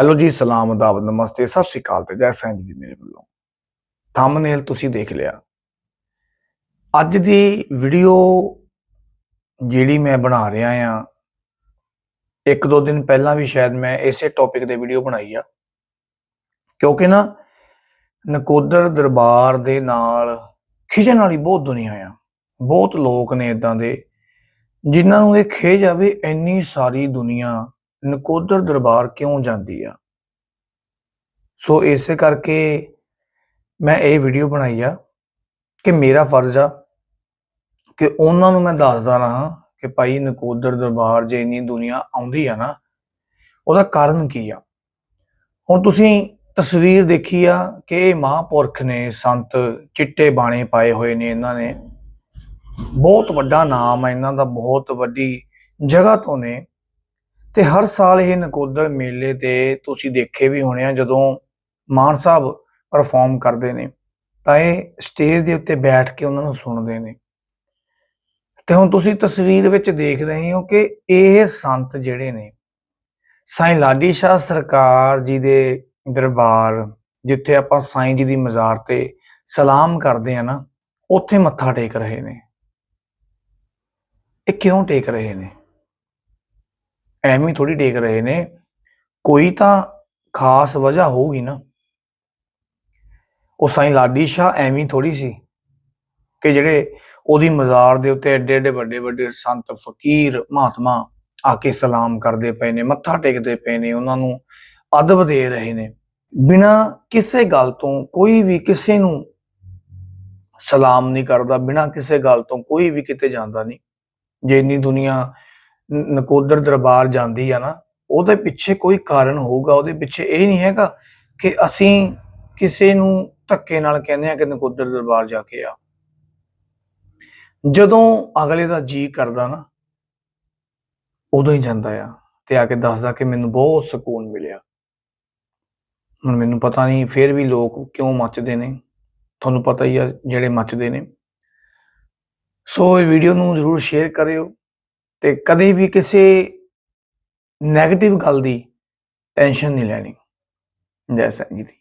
Hello ਜੀ, ਸਲਾਮ, ਅਦਾਬ, ਨਮਸਤੇ, ਸਤਿ ਸ਼੍ਰੀ ਅਕਾਲ ਤੇ ਜੈ ਸਾਈਂ ਜੀ ਮੇਰੇ ਵੱਲੋਂ। ਥੰਬਨੇਲ ਤੁਸੀਂ ਦੇਖ ਲਿਆ। ਅੱਜ ਦੀ ਵੀਡੀਓ ਜਿਹੜੀ ਮੈਂ ਬਣਾ ਰਿਹਾ ਆ, ਇੱਕ ਦੋ ਦਿਨ ਪਹਿਲਾਂ ਵੀ ਸ਼ਾਇਦ ਮੈਂ ਇਸੇ ਟੌਪਿਕ ਤੇ ਵੀਡੀਓ ਬਣਾਈ ਆ। ਕਿਉਂਕਿ ਨਾ, ਨਕੋਦਰ ਦਰਬਾਰ ਦੇ ਨਾਲ ਖਿਜਣ ਵਾਲੀ ਬਹੁਤ ਦੁਨੀਆ ਆ। ਬਹੁਤ ਲੋਕ ਨੇ ਇਦਾਂ ਦੇ, ਜਿਨ੍ਹਾਂ ਨੂੰ ਇਹ ਖਿਜ ਆਵੇ, ਇੰਨੀ ਸਾਰੀ ਦੁਨੀਆ ਨਕੋਦਰ ਦਰਬਾਰ ਕਿਉਂ ਜਾਂਦੀ ਆ? ਸੋ ਇਸੇ ਕਰਕੇ ਮੈਂ ਇਹ ਵੀਡੀਓ ਬਣਾਈ ਆ ਕਿ ਮੇਰਾ ਫਰਜ਼ ਆ ਕਿ ਉਹਨਾਂ ਨੂੰ ਮੈਂ ਦੱਸਦਾ ਰਹਾ ਕਿ ਭਾਈ ਨਕੋਦਰ ਦਰਬਾਰ ਜੇ ਇੰਨੀ ਦੁਨੀਆ ਆਉਂਦੀ ਆ ਨਾ, ਉਹਦਾ ਕਾਰਨ ਕੀ ਆ? ਹੁਣ ਤੁਸੀਂ ਤਸਵੀਰ ਦੇਖੀ ਆ ਕਿ ਇਹ ਮਹਾਂਪੁਰਖ ਨੇ, ਸੰਤ ਚਿੱਟੇ ਬਾਣੇ ਪਾਏ ਹੋਏ ਨੇ ਇਹਨਾਂ ਨੇ। ਬਹੁਤ ਵੱਡਾ ਨਾਮ ਆ, ਇਹਨਾਂ ਦਾ ਬਹੁਤ ਵੱਡੀ ਜਗ੍ਹਾ ਤੋਂ ਨੇ। ਤੇ ਹਰ ਸਾਲ ਇਹ ਨਕੋਦਰ ਮੇਲੇ ਤੇ ਤੁਸੀਂ ਦੇਖੇ ਵੀ ਹੋਣੇ ਆ, ਜਦੋਂ ਮਾਨ ਸਾਹਿਬ ਪਰਫਾਰਮ ਕਰਦੇ ਨੇ, ਤਾਂ ਇਹ ਸਟੇਜ ਦੇ ਉੱਤੇ ਬੈਠ ਕੇ ਉਹਨਾਂ ਨੂੰ ਸੁਣਦੇ ਨੇ। ਤੇ ਹੁਣ ਤੁਸੀਂ ਤਸਵੀਰ ਵਿੱਚ ਦੇਖ ਰਹੇ ਹੋ ਕਿ ਇਹ ਸੰਤ ਜਿਹੜੇ ਨੇ, ਸਾਈਂ ਲਾਡੀ ਸ਼ਾਹ ਸਰਕਾਰ ਜੀ ਦੇ ਦਰਬਾਰ, ਜਿੱਥੇ ਆਪਾਂ ਸਾਈਂ ਜੀ ਦੀ ਮਜ਼ਾਰ ਤੇ ਸਲਾਮ ਕਰਦੇ ਆ ਨਾ, ਉੱਥੇ ਮੱਥਾ ਟੇਕ ਰਹੇ ਨੇ। ਇਹ ਕਿਉਂ ਟੇਕ ਰਹੇ ਨੇ? ਐਵੇਂ ਥੋੜੀ ਟੇਕ ਰਹੇ ਨੇ। ਕੋਈ ਤਾਂ ਖਾਸ ਵਜ੍ਹਾ ਹੋਊਗੀ ਨਾ। ਉਹ ਸਾਈਂ ਲਾਡੀ ਸ਼ਾਹ ਐਵੇਂ ਥੋੜੀ ਸੀ ਕਿ ਜਿਹੜੇ ਉਹਦੀ ਮਜ਼ਾਰ ਦੇ ਉੱਤੇ ਐਡੇ ਐਡੇ ਵੱਡੇ ਵੱਡੇ ਸੰਤ ਫਕੀਰ ਮਹਾਤਮਾ ਆ ਕੇ ਸਲਾਮ ਕਰਦੇ ਪਏ ਨੇ, ਮੱਥਾ ਟੇਕਦੇ ਪਏ ਨੇ, ਉਹਨਾਂ ਨੂੰ ਅਦਬ ਦੇ ਰਹੇ ਨੇ। ਬਿਨਾ ਕਿਸੇ ਗੱਲ ਤੋਂ ਕੋਈ ਵੀ ਕਿਸੇ ਨੂੰ ਸਲਾਮ ਨਹੀਂ ਕਰਦਾ, ਬਿਨਾ ਕਿਸੇ ਗੱਲ ਤੋਂ ਕੋਈ ਵੀ ਕਿਤੇ ਜਾਂਦਾ ਨਹੀਂ। ਜੇ ਇੰਨੀ ਦੁਨੀਆ ਨਕੋਦਰ ਦਰਬਾਰ ਜਾਂਦੀ ਆ ਨਾ, ਉਹਦੇ ਪਿੱਛੇ ਕੋਈ ਕਾਰਨ ਹੋਊਗਾ, ਉਹਦੇ ਪਿੱਛੇ ਇਹ ਨਹੀਂ ਹੈਗਾ ਕਿ ਅਸੀਂ ਕਿਸੇ ਨੂੰ ਧੱਕੇ ਨਾਲ ਕਹਿੰਦੇ ਆ ਕਿ ਨਕੋਦਰ ਦਰਬਾਰ ਜਾ ਕੇ ਆ। ਜਦੋਂ ਅਗਲੇ ਦਾ ਜੀ ਕਰਦਾ ਨਾ, ਉਦੋਂ ਹੀ ਜਾਂਦਾ ਆ ਤੇ ਆ ਕੇ ਦੱਸਦਾ ਕਿ ਮੈਨੂੰ ਬਹੁਤ ਸਕੂਨ ਮਿਲਿਆ। ਹੁਣ ਮੈਨੂੰ ਪਤਾ ਨਹੀਂ ਫਿਰ ਵੀ ਲੋਕ ਕਿਉਂ ਮੱਚਦੇ ਨੇ, ਤੁਹਾਨੂੰ ਪਤਾ ਹੀ ਆ ਜਿਹੜੇ ਮੱਚਦੇ ਨੇ। ਸੋ ਇਹ ਵੀਡੀਓ ਨੂੰ ਜ਼ਰੂਰ ਸ਼ੇਅਰ ਕਰਿਓ। ਤੇ ਕਦੇ ਵੀ ਕਿਸੇ 네ਗੇਟਿਵ ਗੱਲ ਦੀ ਟੈਨਸ਼ਨ ਨਹੀਂ ਲੈਣੀ। ਜੈ ਸਾਈਂ ਜੀ ਦੀ।